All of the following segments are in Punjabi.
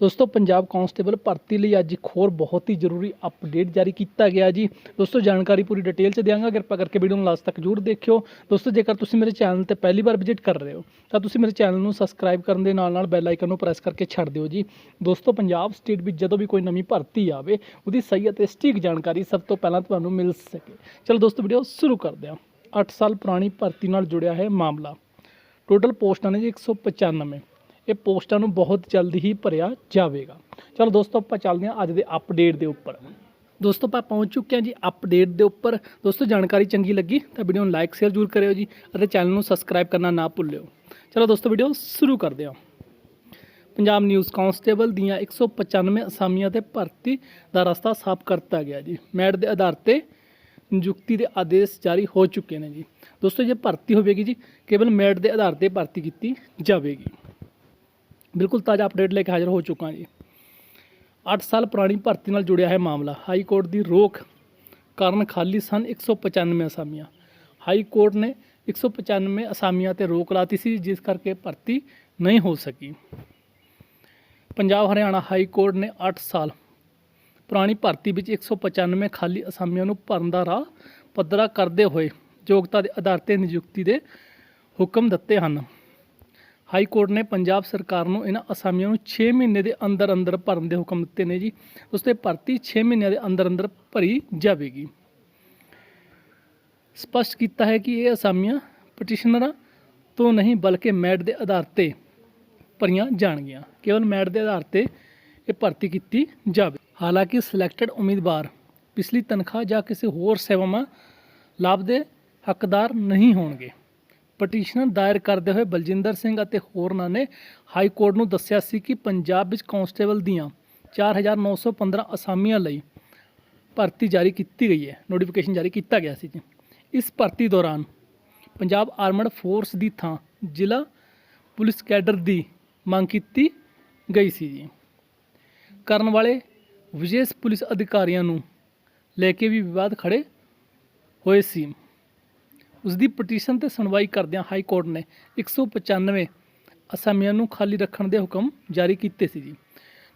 ਦੋਸਤੋ, ਪੰਜਾਬ ਕਾਂਸਟੇਬਲ ਭਰਤੀ ਲਈ ਅੱਜ ਇੱਕ ਹੋਰ ਬਹੁਤ ਹੀ ਜ਼ਰੂਰੀ ਅਪਡੇਟ ਜਾਰੀ ਕੀਤਾ ਗਿਆ ਜੀ। ਦੋਸਤੋ, ਜਾਣਕਾਰੀ ਪੂਰੀ ਡਿਟੇਲ ਚ ਦਿਆਂਗਾ। ਕਿਰਪਾ ਕਰਕੇ ਵੀਡੀਓ ਨੂੰ ਲਾਸਟ ਤੱਕ ਜ਼ਰੂਰ ਦੇਖਿਓ। ਦੋਸਤੋ, ਜੇਕਰ ਤੁਸੀਂ ਮੇਰੇ ਚੈਨਲ ਤੇ ਪਹਿਲੀ ਵਾਰ ਵਿਜ਼ਿਟ ਕਰ ਰਹੇ ਹੋ, ਤਾਂ ਤੁਸੀਂ ਮੇਰੇ ਚੈਨਲ ਨੂੰ ਸਬਸਕ੍ਰਾਈਬ ਕਰਨ ਦੇ ਨਾਲ ਨਾਲ ਬੈਲ ਆਈਕਨ ਨੂੰ ਪ੍ਰੈਸ ਕਰਕੇ ਛੱਡ ਦਿਓ ਜੀ। ਦੋਸਤੋ, ਪੰਜਾਬ ਸਟੇਟ ਵਿੱਚ ਜਦੋਂ ਵੀ ਕੋਈ ਨਵੀਂ ਭਰਤੀ ਆਵੇ, ਉਹਦੀ ਸਹੀ ਅਤੇ ਸਟੀਕ ਜਾਣਕਾਰੀ ਸਭ ਤੋਂ ਪਹਿਲਾਂ ਤੁਹਾਨੂੰ ਮਿਲ ਸਕੇ। ਚਲੋ ਦੋਸਤੋ ਵੀਡੀਓ ਸ਼ੁਰੂ ਕਰਦੇ ਹਾਂ। 8 ਸਾਲ ਪੁਰਾਣੀ ਭਰਤੀ ਨਾਲ ਜੁੜਿਆ ਹੈ ਮਾਮਲਾ। ਟੋਟਲ ਪੋਸਟਾਂ ਨੇ ਜੀ 195 ਇਹ ਪੋਸਟਾਂ ਨੂੰ ਬਹੁਤ ਜਲਦੀ ਹੀ ਭਰਿਆ ਜਾਵੇਗਾ। ਚਲੋ ਦੋਸਤੋ, ਆਪਾਂ ਚੱਲਦੇ ਹਾਂ ਅੱਜ ਦੇ ਅਪਡੇਟ ਦੇ ਉੱਪਰ। ਦੋਸਤੋ, ਆਪਾਂ ਪਹੁੰਚ ਚੁੱਕੇ ਹਾਂ ਜੀ ਅਪਡੇਟ ਦੇ ਉੱਪਰ। ਦੋਸਤੋ, ਜਾਣਕਾਰੀ ਚੰਗੀ ਲੱਗੀ ਤਾਂ ਵੀਡੀਓ ਨੂੰ ਲਾਈਕ ਸ਼ੇਅਰ ਜ਼ਰੂਰ ਕਰਿਓ ਜੀ ਅਤੇ ਚੈਨਲ ਨੂੰ ਸਬਸਕ੍ਰਾਈਬ ਕਰਨਾ ਨਾ ਭੁੱਲਿਓ। ਚਲੋ ਦੋਸਤੋ ਵੀਡੀਓ ਸ਼ੁਰੂ ਕਰਦੇ ਹਾਂ। ਪੰਜਾਬ ਨਿਊਜ਼ ਕਾਂਸਟੇਬਲ ਦੀਆਂ 195 ਅਸਾਮੀਆਂ ਤੇ ਭਰਤੀ ਦਾ ਰਸਤਾ ਸਾਫ਼ ਕਰਤਾ ਗਿਆ ਜੀ। ਮੈਟ ਦੇ ਆਧਾਰ ਤੇ ਨਿਯੁਕਤੀ ਦੇ ਆਦੇਸ਼ ਜਾਰੀ ਹੋ ਚੁੱਕੇ ਨੇ ਜੀ। ਦੋਸਤੋ, ਜੇ ਭਰਤੀ ਹੋਵੇਗੀ ਜੀ, ਕੇਵਲ ਮੈਟ ਦੇ ਆਧਾਰ ਤੇ ਭਰਤੀ ਕੀਤੀ ਜਾਵੇਗੀ। ਬਿਲਕੁਲ ਤਾਜ਼ਾ ਅਪਡੇਟ ਲੈ ਕੇ ਹਾਜ਼ਰ ਹੋ ਚੁੱਕਾ ਜੀ। 8 ਸਾਲ ਪੁਰਾਣੀ ਭਰਤੀ ਨਾਲ ਜੁੜਿਆ ਹੈ ਮਾਮਲਾ। ਹਾਈ ਕੋਰਟ ਦੀ ਰੋਕ ਕਾਰਨ ਖਾਲੀ ਸਨ 195 ਅਸਾਮੀਆਂ। ਹਾਈ ਕੋਰਟ ਨੇ 195 ਅਸਾਮੀਆਂ ਤੇ ਰੋਕ ਲਾਤੀ ਸੀ, ਜਿਸ ਕਰਕੇ ਭਰਤੀ ਨਹੀਂ ਹੋ ਸਕੀ। ਪੰਜਾਬ ਹਰਿਆਣਾ ਹਾਈ ਕੋਰਟ ਨੇ 8 ਸਾਲ ਪੁਰਾਣੀ ਭਰਤੀ ਵਿੱਚ 195 ਖਾਲੀ ਅਸਾਮੀਆਂ ਨੂੰ ਭਰਨ ਦਾ ਰਾਹ ਪੱਧਰਾ ਕਰਦੇ ਹੋਏ ਯੋਗਤਾ ਦੇ ਆਧਾਰ ਤੇ ਨਿਯੁਕਤੀ ਦੇ ਹੁਕਮ ਦਿੱਤੇ ਹਨ। ਹਾਈ ਕੋਰਟ ਨੇ ਪੰਜਾਬ ਸਰਕਾਰ ਨੂੰ ਇਹਨਾਂ ਅਸਾਮੀਆਂ ਨੂੰ 6 ਮਹੀਨੇ ਦੇ ਅੰਦਰ ਅੰਦਰ ਭਰਨ ਦੇ ਹੁਕਮ ਦਿੱਤੇ ਨੇ ਜੀ। ਉਸ ਤੇ ਭਰਤੀ 6 ਮਹੀਨਿਆਂ ਦੇ ਅੰਦਰ ਅੰਦਰ ਭਰੀ ਜਾਵੇਗੀ। ਸਪਸ਼ਟ ਕੀਤਾ ਹੈ ਕਿ ਇਹ ਅਸਾਮੀਆਂ ਪਟੀਸ਼ਨਰਾਂ ਤੋਂ ਨਹੀਂ ਬਲਕਿ ਮੈਟ ਦੇ ਆਧਾਰ ਤੇ ਭਰੀਆਂ ਜਾਣਗੀਆਂ। ਕੇਵਲ ਮੈਟ ਦੇ ਆਧਾਰ ਤੇ ਇਹ ਭਰਤੀ ਕੀਤੀ ਜਾਵੇ। ਹਾਲਾਂਕਿ ਸਿਲੈਕਟਡ ਉਮੀਦਵਾਰ ਪਿਛਲੀ ਤਨਖਾਹ ਜਾਂ ਕਿਸੇ ਹੋਰ ਸੇਵਾਵਾਂ ਲਾਭ ਦੇ ਹੱਕਦਾਰ ਨਹੀਂ ਹੋਣਗੇ। ਪਟੀਸ਼ਨ ਦਾਇਰ ਕਰਦੇ ਹੋਏ ਬਲਜਿੰਦਰ ਸਿੰਘ ਅਤੇ ਹੋਰਨਾਂ ਨੇ ਹਾਈ ਕੋਰਟ ਨੂੰ ਦੱਸਿਆ ਸੀ ਕਿ ਪੰਜਾਬ ਵਿੱਚ ਕਾਂਸਟੇਬਲ ਦੀਆਂ 4915 ਅਸਾਮੀਆਂ ਲਈ ਭਰਤੀ ਜਾਰੀ ਕੀਤੀ ਗਈ ਹੈ ਨੋਟੀਫਿਕੇਸ਼ਨ ਜਾਰੀ ਕੀਤਾ ਗਿਆ ਸੀ ਜੀ। ਇਸ ਭਰਤੀ ਦੌਰਾਨ ਪੰਜਾਬ ਆਰਮਡ ਫੋਰਸ ਦੀ ਥਾਂ ਜ਼ਿਲ੍ਹਾ ਪੁਲਿਸ ਕੈਡਰ ਦੀ ਮੰਗ ਕੀਤੀ ਗਈ ਸੀ ਜੀ। ਕਰਨ ਵਾਲੇ ਵਿਸ਼ੇਸ਼ ਪੁਲਿਸ ਅਧਿਕਾਰੀਆਂ ਨੂੰ ਲੈ ਕੇ ਵੀ ਵਿਵਾਦ ਖੜੇ ਹੋਏ ਸੀ। ਉਸ ਦੀ ਪਟੀਸ਼ਨ ਤੇ ਸੁਣਵਾਈ ਕਰਦਿਆਂ ਹਾਈ ਕੋਰਟ ਨੇ 195 ਅਸਾਮੀਆਂ ਨੂੰ ਖਾਲੀ ਰੱਖਣ ਦੇ ਹੁਕਮ ਜਾਰੀ ਕੀਤੇ ਸੀ ਜੀ।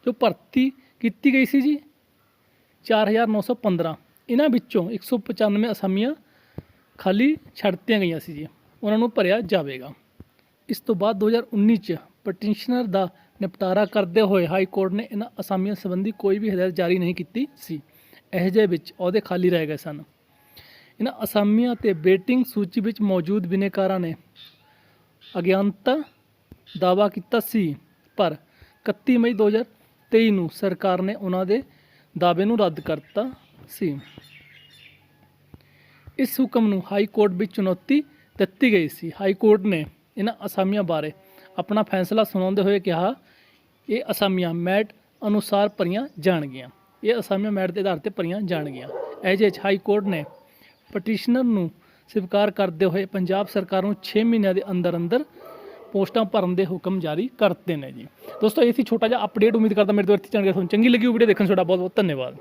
ਜੋ ਭਰਤੀ ਕੀਤੀ ਗਈ ਸੀ ਜੀ 4915 ਇਹਨਾਂ ਵਿੱਚੋਂ 195 ਅਸਾਮੀਆਂ ਖਾਲੀ ਛੱਡ ਦਿੱਤੀਆਂ ਗਈਆਂ ਸੀ ਜੀ। ਉਹਨਾਂ ਨੂੰ ਭਰਿਆ ਜਾਵੇਗਾ। ਇਸ ਤੋਂ ਬਾਅਦ 2019 ਚ ਪਟੀਸ਼ਨਰ ਦਾ ਨਿਪਟਾਰਾ ਕਰਦੇ ਹੋਏ ਹਾਈ ਕੋਰਟ ਨੇ ਇਹਨਾਂ ਅਸਾਮੀਆਂ ਸੰਬੰਧੀ ਕੋਈ ਵੀ ਹਦਾਇਤ ਜਾਰੀ ਨਹੀਂ ਕੀਤੀ ਸੀ। ਇਹ ਜਿਹੇ ਵਿੱਚ ਅਹੁਦੇ ਖਾਲੀ ਰਹਿ ਗਏ ਸਨ। ਇਹਨਾਂ ਅਸਾਮੀਆਂ ਤੇ ਬੇਟਿੰਗ ਸੂਚੀ ਵਿੱਚ ਮੌਜੂਦ ਬਿਨੇਕਾਰਾਂ ਨੇ ਅਗਿਆਨਤਾ ਦਾਵਾ ਕੀਤਾ ਸੀ, ਪਰ 31 ਮਈ 2023 ਨੂੰ ਸਰਕਾਰ ਨੇ ਉਹਨਾਂ ਦੇ ਦਾਅਵੇ ਨੂੰ ਰੱਦ ਕਰਤਾ ਸੀ। ਇਸ ਹੁਕਮ ਨੂੰ ਹਾਈ ਕੋਰਟ ਵਿੱਚ ਚੁਣੌਤੀ ਦਿੱਤੀ ਗਈ ਸੀ। ਹਾਈ ਕੋਰਟ ਨੇ ਇਹਨਾਂ ਅਸਾਮੀਆਂ ਬਾਰੇ ਆਪਣਾ ਫੈਸਲਾ ਸੁਣਾਉਂਦੇ ਹੋਏ ਕਿਹਾ, ਇਹ ਅਸਾਮੀਆਂ ਮੈਟ ਅਨੁਸਾਰ ਭਰੀਆਂ ਜਾਣਗੀਆਂ। ਇਹ ਅਸਾਮੀਆਂ ਮੈਟ ਦੇ ਆਧਾਰ ਤੇ ਭਰੀਆਂ ਜਾਣਗੀਆਂ। ਐਜੇ ਹਾਈ ਕੋਰਟ ਨੇ ਪਟੀਸ਼ਨਰ ਨੂੰ ਸਵੀਕਾਰ ਕਰਦੇ ਹੋਏ ਪੰਜਾਬ ਸਰਕਾਰ ਨੂੰ 6 ਮਹੀਨਿਆਂ ਦੇ ਅੰਦਰ ਅੰਦਰ ਪੋਸਟਾਂ ਭਰਨ ਦੇ ਹੁਕਮ ਜਾਰੀ ਕਰਤੇ ਨੇ ਜੀ। ਦੋਸਤੋ, ਇਹ ਸੀ ਛੋਟਾ ਜਿਹਾ ਅਪਡੇਟ ਉਮੀਦ ਕਰਦਾ ਮੇਰੇ ਤੋਂ ਇੱਥੇ ਚੰਗੀ ਤੁਹਾਨੂੰ ਚੰਗੀ ਲੱਗੀ ਉਹ ਵੀਡੀਓ ਦੇਖਣ ਤੁਹਾਡਾ ਬਹੁਤ ਬਹੁਤ ਧੰਨਵਾਦ।